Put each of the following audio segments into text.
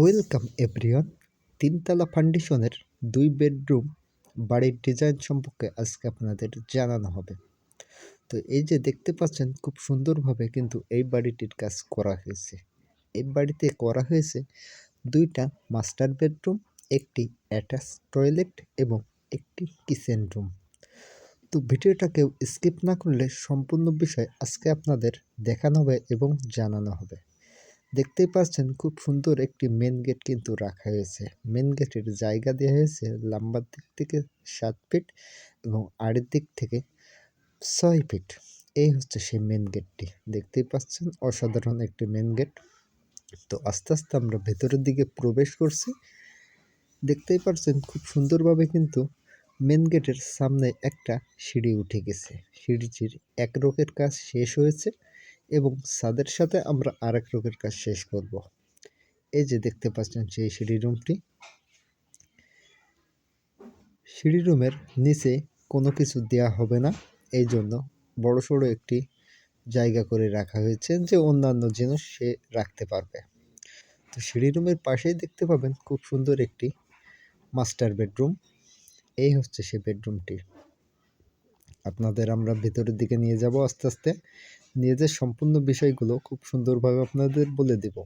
Welcome, everyone. তিনতলা ফাউন্ডেশনের দুই বেডরুম, বাড়ির ডিজাইন সম্পর্কে আজকে আপনাদের জানানো হবে। তো এই যে দেখতে পাচ্ছেন, খুব সুন্দরভাবে কিন্তু এই বাড়িটির কাজ করা হয়েছে। এই বাড়িতে করা হয়েছে দুইটা মাস্টার বেডরুম, একটি অ্যাটাচ টয়লেট এবং একটি কিচেন রুম। তো ভিডিওটা কেউ স্কিপ না করলে সম্পূর্ণ বিষয় আজকে আপনাদের দেখানো হবে এবং জানানো হবে। দেখতেই পাচ্ছেন খুব সুন্দর একটি মেন গেট কিন্তু রাখা হয়েছে। মেন গেটের জায়গা দেওয়া হয়েছে লম্বার দিক থেকে সাত ফিট এবং আড়ের দিক থেকে ছয় ফিট এই হচ্ছে সেই মেন গেটটি দেখতেই পাচ্ছেন অসাধারণ একটি মেন গেট তো আস্তে আস্তে আমরা ভেতরের দিকে প্রবেশ করছি। দেখতেই পাচ্ছেন খুব সুন্দরভাবে কিন্তু মেন গেটের সামনে একটা সিঁড়ি উঠে গেছে। সিঁড়িটির এক রোগের কাজ শেষ হয়েছে। এবং ছাদের সাথে আমরা আরেক রোগের কাজ শেষ করব। এই যে দেখতে পাচ্ছেন সেই সিঁড়ি রুমটি। সিঁড়ি রুমের নিচে কোনো কিছু দেয়া হবে না। এই জন্য বড় সড়ো একটি জায়গা করে রাখা হয়েছে যে অন্যান্য জিনিস সে রাখতে পারবে। তো সিঁড়ি রুমের পাশেই দেখতে পাবেন খুব সুন্দর একটি মাস্টার বেডরুম। এই হচ্ছে সে বেডরুমটি। আপনাদের আমরা ভেতরের দিকে নিয়ে যাব আস্তে আস্তে। যে সম্পূর্ণ বিষয়গুলো খুব সুন্দরভাবে আপনাদের বলে দেব।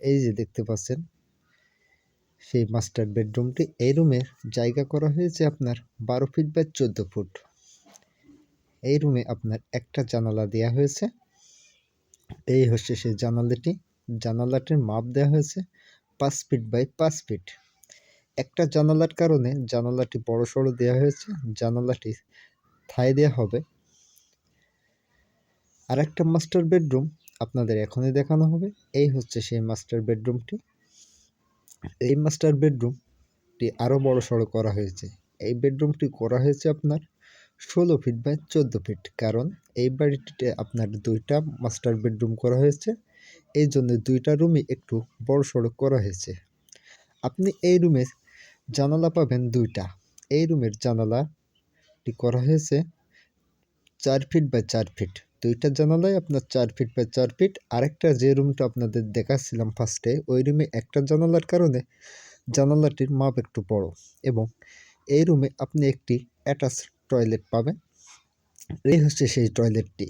এই যে দেখতে পাচ্ছেন, সেই মাস্টার বেডরুমটি এই রুমের জায়গা করা হয়েছে আপনার বারো ফিট বাই চোদ্দ ফুট এই রুমে আপনার একটা জানালা দেওয়া হয়েছে। এই হচ্ছে সেই জানালাটি। জানালাটির মাপ দেওয়া হয়েছে পাঁচ ফিট বাই পাঁচ ফিট একটা জানালার কারণে জানালাটি বড় সড়ো দেওয়া হয়েছে। জানালাটি থাই দেওয়া হবে আর একটা মাস্টার বেডরুম আপনাদের এখনই দেখানো হবে। এই হচ্ছে সেই মাস্টার বেডরুমটি এই মাস্টার বেডরুমটি আরও বড় সড়ো করা হয়েছে। এই বেডরুমটি করা হয়েছে আপনার ষোলো ফিট বাই চোদ্দ ফিট কারণ এই বাড়িটিতে আপনার দুইটা মাস্টার বেডরুম করা হয়েছে। এই জন্য দুইটা রুমই একটু বড় সড়ো করা হয়েছে। আপনি এই রুমে জানালা পাবেন দুইটা। এই রুমের জানালাটি করা হয়েছে চার ফিট বাই চার ফিট দুইটা জানালায় আপনার চার ফিট বাই চার ফিট আরেকটা যে রুমটা আপনাদের দেখাচ্ছিলাম ফার্স্টে ওই রুমে একটা জানালার কারণে জানালাটির মাপ একটু বড় এবং এই রুমে আপনি একটি অ্যাটাচ টয়লেট পাবেন। এই হচ্ছে সেই টয়লেটটি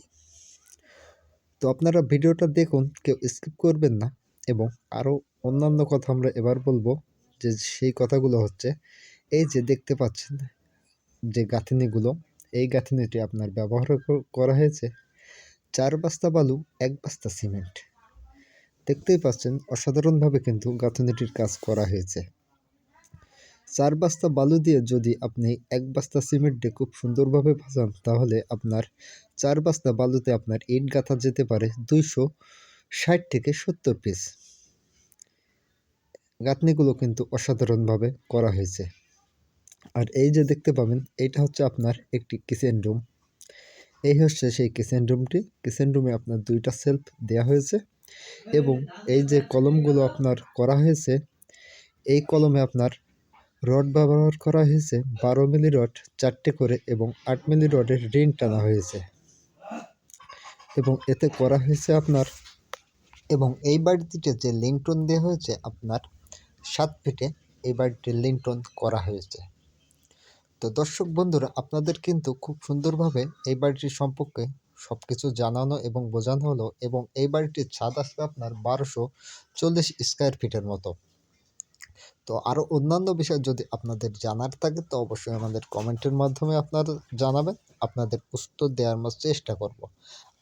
তো আপনারা ভিডিওটা দেখুন, কেউ স্কিপ করবেন না এবং আরও অন্যান্য কথা আমরা এবার বলব যে সেই কথাগুলো হচ্ছে, এই যে দেখতে পাচ্ছেন যে গাঁথিনিগুলো, এই গাঁথনিটি আপনার ব্যবহার করা হয়েছে চার বস্তা বালু, এক বস্তা সিমেন্ট। দেখতেই পাচ্ছেন, অসাধারণভাবে কিন্তু গাঁথনিটির কাজ করা হয়েছে। চার বস্তা বালু দিয়ে যদি আপনি এক বস্তা সিমেন্ট খুব সুন্দরভাবে ভাজান, তাহলে আপনার চার বস্তা বালুতে আপনার ইট গাঁথা যেতে পারে দুইশো ষাট থেকে সত্তর পিস। গাঁথনিগুলো কিন্তু অসাধারণভাবে করা হয়েছে। আর এই যে দেখতে পাবেন এটা হচ্ছে আপনার একটি কিচেন রুম এই হচ্ছে সেই কিচেন রুমটি। কিচেন রুমে আপনার দুইটা সেলফ দেওয়া হয়েছে এবং এই যে কলমগুলো আপনার করা হয়েছে, এই কলমে আপনার রড ব্যবহার করা হয়েছে, বারো মিলি রড, চারটে করে এবং আট মিলি রডের রিং টানা হয়েছে। এবং এতে করা হয়েছে আপনার এবং এই বাড়িটিতে যে লিংটন দেওয়া হয়েছে, আপনার সাত ফিটে এই বাড়িটির লিংটন করা হয়েছে। তো দর্শক বন্ধুরা, আপনাদের কিন্তু খুব সুন্দরভাবে এই বাড়িটির সম্পর্কে সব কিছু জানানো এবং বোঝানো হলো এবং এই বাড়িটির ছাদ আসবে আপনার বারোশো চল্লিশ স্কোয়ার ফিটের মতো। তো আরও অন্যান্য বিষয় যদি আপনাদের জানার থাকে, তো অবশ্যই আমাদের কমেন্টের মাধ্যমে আপনারা জানাবেন। আপনাদের উত্তর দেওয়ার চেষ্টা করব।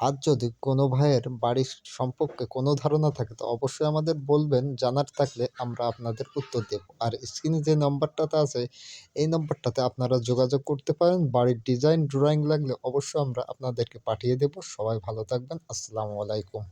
আর যদি কোনো ভাইয়ের বাড়ির সম্পর্কে কোনো ধারণা থাকে, তো অবশ্যই আমাদের বলবেন, জানার থাকলে আমরা আপনাদের উত্তর দেব। আর স্ক্রিনে যে নম্বরটাতে আছে, এই নম্বরটাতে আপনারা যোগাযোগ করতে পারেন। বাড়ির ডিজাইন, ড্রয়িং লাগলে অবশ্যই আমরা আপনাদেরকে পাঠিয়ে দেব। সবাই ভালো থাকবেন। আসসালামু আলাইকুম।